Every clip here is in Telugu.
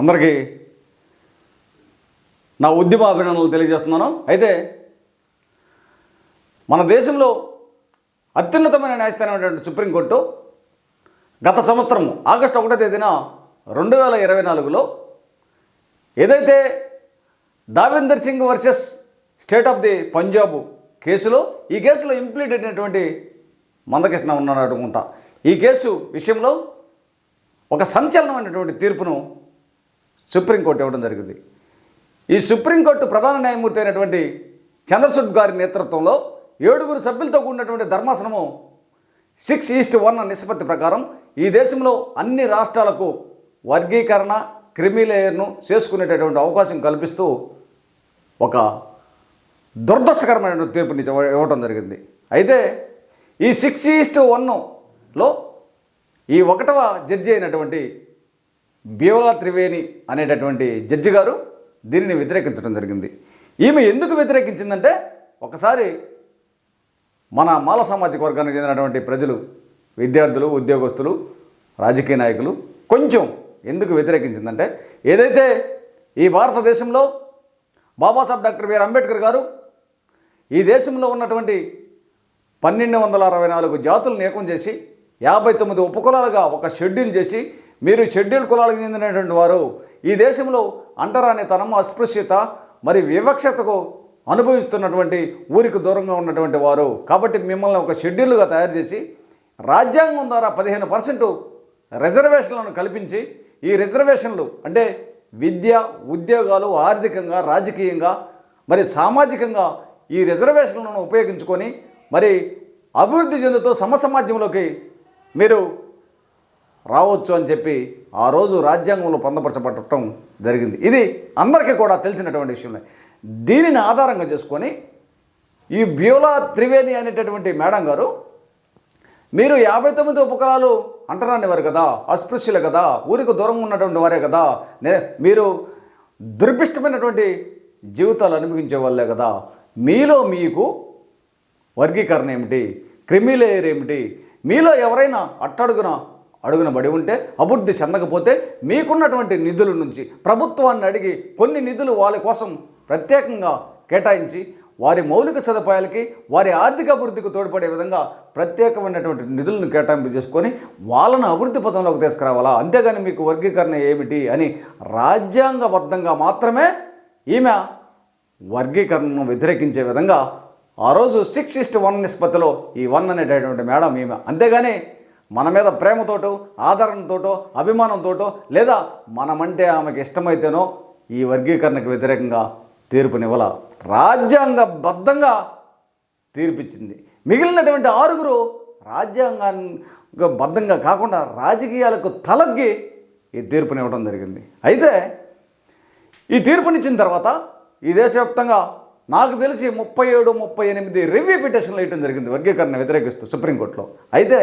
అందరికీ నా ఉద్యమ అభినందనలు తెలియజేస్తున్నాను. అయితే మన దేశంలో అత్యున్నతమైన న్యాయస్థానమైనటువంటి సుప్రీంకోర్టు గత సంవత్సరం ఆగస్టు ఒకటో తేదీన రెండు వేల ఇరవై నాలుగులో ఏదైతే Davender Singh versus state of the Punjab కేసులో ఈ కేసులో ఇంప్లీట్ అయినటువంటి మందకృష్ణ ఉన్నాడు అనుకుంటా ఈ కేసు విషయంలో ఒక సంచలనమైనటువంటి తీర్పును సుప్రీంకోర్టు ఇవ్వడం జరిగింది. ఈ సుప్రీంకోర్టు ప్రధాన న్యాయమూర్తి అయినటువంటి చంద్రచూడ్ గారి నేతృత్వంలో ఏడుగురు సభ్యులతో కూడినటువంటి ధర్మాసనము సిక్స్ ఈస్ట్ వన్ నిష్పత్తి ప్రకారం ఈ దేశంలో అన్ని రాష్ట్రాలకు వర్గీకరణ క్రిమిలేయర్ను చేసుకునేటటువంటి అవకాశం కల్పిస్తూ ఒక దురదృష్టకరమైన తీర్పుని ఇవ్వటం జరిగింది. అయితే ఈ సిక్స్ ఈస్ట్ వన్లో ఈ ఒకటవ జడ్జి అయినటువంటి బీవలా త్రివేణి అనేటటువంటి జడ్జి గారు దీనిని వ్యతిరేకించడం జరిగింది. ఈమె ఎందుకు వ్యతిరేకించిందంటే ఒకసారి మన మాల సామాజిక వర్గానికి చెందినటువంటి ప్రజలు విద్యార్థులు ఉద్యోగస్తులు రాజకీయ నాయకులు కొంచెం ఎందుకు వ్యతిరేకించిందంటే ఏదైతే ఈ భారతదేశంలో బాబాసాహెబ్ డాక్టర్ బిఆర్ అంబేద్కర్ గారు ఈ దేశంలో ఉన్నటువంటి పన్నెండు వందల అరవై నాలుగు జాతులను ఏకం చేసి యాభై తొమ్మిది ఉపకులాలుగా ఒక షెడ్యూల్ చేసి మీరు షెడ్యూల్ కులాలకు చెందినటువంటి వారు ఈ దేశంలో అంటరానితనం అస్పృశ్యత మరి వివక్షతకు అనుభవిస్తున్నటువంటి ఊరికి దూరంగా ఉన్నటువంటి వారు. కాబట్టి మిమ్మల్ని ఒక షెడ్యూల్గా తయారు చేసి రాజ్యాంగం ద్వారా పదిహేను పర్సెంట్ రిజర్వేషన్లను కల్పించి ఈ రిజర్వేషన్లు అంటే విద్య ఉద్యోగాలు ఆర్థికంగా రాజకీయంగా మరి సామాజికంగా ఈ రిజర్వేషన్లను ఉపయోగించుకొని మరి అభివృద్ధి చెందుతూ సమసమాజంలోకి మీరు రావచ్చు అని చెప్పి ఆ రోజు రాజ్యాంగంలో పొందపరచబడటం జరిగింది. ఇది అందరికీ కూడా తెలిసినటువంటి విషయమే. దీనిని ఆధారంగా చేసుకొని ఈ బ్యూలా త్రివేణి అనేటటువంటి మేడం గారు మీరు యాభై తొమ్మిది ఉపకరాలు అంటరాని వారు కదా అస్పృశ్యులు కదా ఊరికి దూరంగా ఉన్నటువంటి వారే కదా నే మీరు దుర్భిష్టమైనటువంటి జీవితాలు అనుభవించే వాళ్ళే కదా మీలో మీకు వర్గీకరణ ఏమిటి? క్రిమిలేయర్ ఏమిటి మీలో ఎవరైనా అట్టడుగున అడుగున పడి ఉంటే అభివృద్ధి చెందకపోతే మీకున్నటువంటి నిధుల నుంచి ప్రభుత్వాన్ని అడిగి కొన్ని నిధులు వాళ్ళ కోసం ప్రత్యేకంగా కేటాయించి వారి మౌలిక సదుపాయాలకి వారి ఆర్థిక అభివృద్ధికి తోడ్పడే విధంగా ప్రత్యేకమైనటువంటి నిధులను కేటాయింపు చేసుకొని వాళ్ళను అభివృద్ధి పథంలోకి తీసుకురావాలా? అంతేగాని మీకు వర్గీకరణ ఏమిటి అని రాజ్యాంగబద్ధంగా మాత్రమే ఈమె వర్గీకరణను వ్యతిరేకించే విధంగా ఆ రోజు సిక్స్ ఇస్ట్ వన్ నిష్పత్తిలో ఈ వన్ అనేటటువంటి మేడం ఈమె. అంతేగాని మన మీద ప్రేమతోటో ఆదరణతోటో అభిమానంతోటో లేదా మనమంటే ఆమెకి ఇష్టమైతేనో ఈ వర్గీకరణకు వ్యతిరేకంగా తీర్పునివ్వాల. రాజ్యాంగబద్ధంగా తీర్పిచ్చింది. మిగిలినటువంటి ఆరుగురు రాజ్యాంగానికి బద్ధంగా కాకుండా రాజకీయాలకు తలగ్గి ఈ తీర్పునివ్వడం జరిగింది. అయితే ఈ తీర్పునిచ్చిన తర్వాత ఈ దేశవ్యాప్తంగా నాకు తెలిసి ముప్పై ఏడు ముప్పై ఎనిమిది రివ్యూ పిటిషన్లు వేయడం జరిగింది వర్గీకరణ వ్యతిరేకిస్తూ సుప్రీంకోర్టులో. అయితే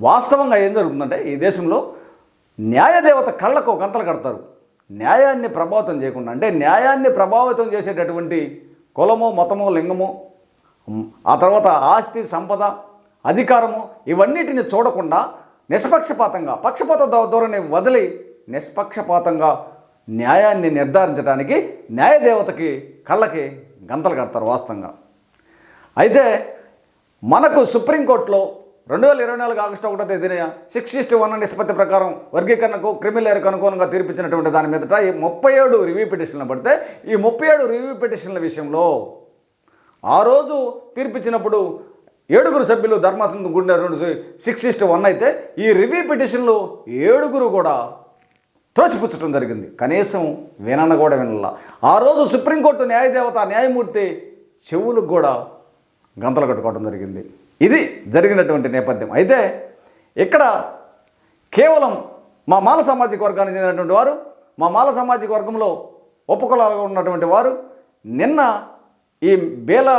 వాస్తవంగా ఏం జరుగుతుందంటే ఈ దేశంలో న్యాయదేవత కళ్ళకు గంతలు కడతారు. న్యాయాన్ని ప్రభావితం చేయకుండా అంటే న్యాయాన్ని ప్రభావితం చేసేటటువంటి కులము మతము లింగము ఆ తర్వాత ఆస్తి సంపద అధికారము ఇవన్నిటిని చూడకుండా నిష్పక్షపాతంగా పక్షపాత ధోరణి వదిలి నిష్పక్షపాతంగా న్యాయాన్ని నిర్ధారించడానికి న్యాయదేవతకి కళ్ళకి గంతలు కడతారు వాస్తవంగా. అయితే మనకు సుప్రీంకోర్టులో రెండు వేల ఇరవై నాలుగు ఆగస్టు ఒకటో తేదీన సిక్స్ ఇస్ట్ వన్ నిష్పత్తి ప్రకారం వర్గీకరణకు క్రిమిలేయర్కు అనుకూలంగా తీర్పిచ్చినటువంటి దాని మీదట ఈ ముప్పై ఏడు రివ్యూ పిటిషన్లు పడితే ఈ ముప్పై ఏడు రివ్యూ పిటిషన్ల విషయంలో ఆ రోజు తీర్పిచ్చినప్పుడు ఏడుగురు సభ్యులు ధర్మాసనం గుండె సిక్స్ ఇస్ట్ వన్ అయితే ఈ రివ్యూ పిటిషన్లు ఏడుగురు కూడా త్రోసిపుచ్చడం జరిగింది. కనీసం వినన కూడా వినలా ఆ రోజు సుప్రీంకోర్టు న్యాయదేవత న్యాయమూర్తి చెవులకు కూడా గంతలు కట్టుకోవడం జరిగింది. ఇది జరిగినటువంటి నేపథ్యం. అయితే ఇక్కడ కేవలం మా మాల సామాజిక వర్గానికి చెందినటువంటి వారు మా మాల సామాజిక వర్గంలో ఉపకులాలుగా ఉన్నటువంటి వారు నిన్న ఈ బేల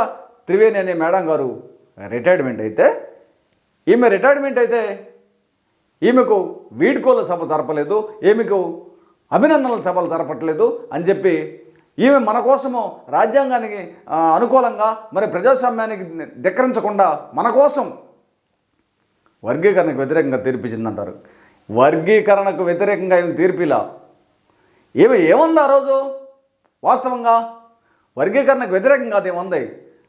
త్రివేణి అనే మేడం గారు రిటైర్మెంట్ అయితే ఈమె రిటైర్మెంట్ అయితే ఈమెకు వీడ్కోల సభ జరపలేదు ఈమెకు అభినందనల సభలు జరపట్లేదు అని చెప్పి ఈమె మన కోసము రాజ్యాంగానికి అనుకూలంగా మరి ప్రజాస్వామ్యానికి ధిక్కరించకుండా మన కోసం వర్గీకరణకు వ్యతిరేకంగా తీర్పిచ్చిందంటారు. వర్గీకరణకు వ్యతిరేకంగా ఏమి తీర్పిలా? ఏమి ఏముంది ఆ రోజు? వాస్తవంగా వర్గీకరణకు వ్యతిరేకంగా అది ఏముంది?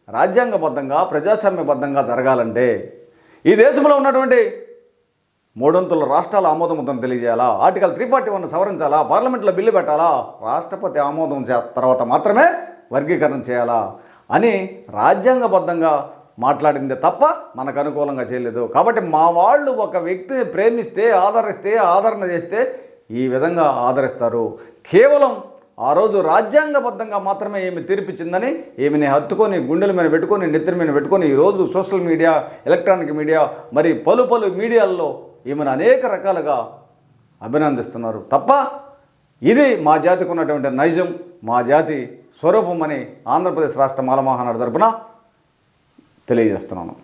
రాజ్యాంగబద్ధంగా ప్రజాస్వామ్యబద్ధంగా జరగాలంటే ఈ దేశంలో ఉన్నటువంటి మూడొంతుల రాష్ట్రాల ఆమోదం తెలియజేయాలా? ఆర్టికల్ త్రీ ఫార్టీ వన్ సవరించాలా? పార్లమెంట్లో బిల్లు పెట్టాలా? రాష్ట్రపతి ఆమోదం చే- తర్వాత మాత్రమే వర్గీకరణ చేయాలా? అని రాజ్యాంగబద్ధంగా మాట్లాడింది తప్ప మనకు అనుకూలంగా చేయలేదు. కాబట్టి మా వాళ్ళు ఒక వ్యక్తిని ప్రేమిస్తే ఆదరిస్తే ఆదరణ చేస్తే ఈ విధంగా ఆదరిస్తారు. కేవలం ఆ రోజు రాజ్యాంగబద్ధంగా మాత్రమే ఈమె తీర్పిచ్చిందని ఈమెని హత్తుకొని గుండెల మీద పెట్టుకొని నెత్తిన మీద పెట్టుకొని ఈరోజు సోషల్ మీడియా ఎలక్ట్రానిక్ మీడియా మరి పలు పలు మీడియాల్లో ఈమెను అనేక రకాలుగా అభినందిస్తున్నారు. తప్ప ఇది మా జాతికి ఉన్నటువంటి నైజం మా జాతి స్వరూపం అని ఆంధ్రప్రదేశ్ రాష్ట్ర మాలమహానాడు తరపున తెలియజేస్తున్నాను.